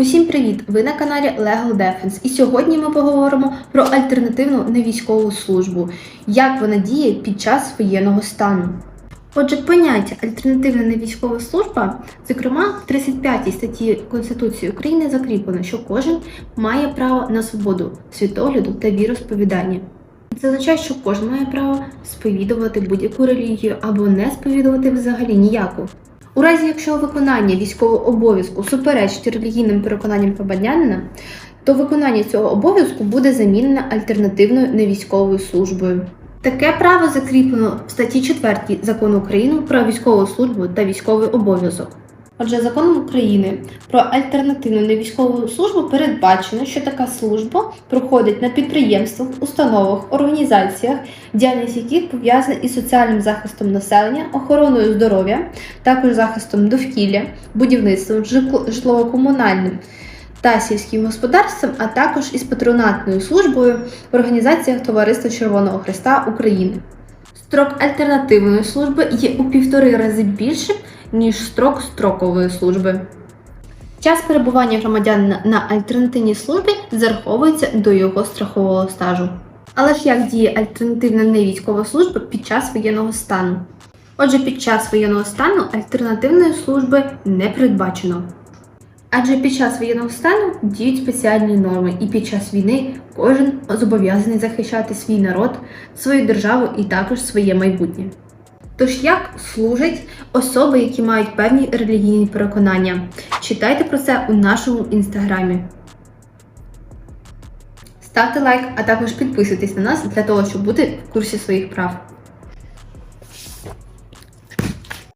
Усім привіт! Ви на каналі Legal Defense. І сьогодні ми поговоримо про альтернативну невійськову службу, як вона діє під час воєнного стану. Отже, поняття альтернативна невійськова служба, зокрема, в 35 статті Конституції України закріплено, що кожен має право на свободу світогляду та віросповідання. Це означає, що кожен має право сповідувати будь-яку релігію або не сповідувати взагалі ніяку. У разі, якщо виконання військового обов'язку суперечить релігійним переконанням громадянина, то виконання цього обов'язку буде замінено альтернативною невійськовою службою. Таке право закріплено в статті 4 закону України про військову службу та військовий обов'язок. Отже, законом України про альтернативну невійськову службу передбачено, що така служба проходить на підприємствах, установах, організаціях, діяльність яких пов'язана із соціальним захистом населення, охороною здоров'я, також захистом довкілля, будівництвом, житлово-комунальним та сільським господарством, а також із патронатною службою в організаціях Товариства Червоного Христа України. Строк альтернативної служби є у півтори рази більшим, ніж строк строкової служби. Час перебування громадянина на альтернативній службі зараховується до його страхового стажу. Але ж як діє альтернативна невійськова служба під час воєнного стану? Отже, під час воєнного стану альтернативної служби не передбачено. Адже під час воєнного стану діють спеціальні норми, і під час війни кожен зобов'язаний захищати свій народ, свою державу і також своє майбутнє. Тож як служать особи, які мають певні релігійні переконання? Читайте про це у нашому інстаграмі. Ставте лайк, а також підписуйтесь на нас для того, щоб бути в курсі своїх прав.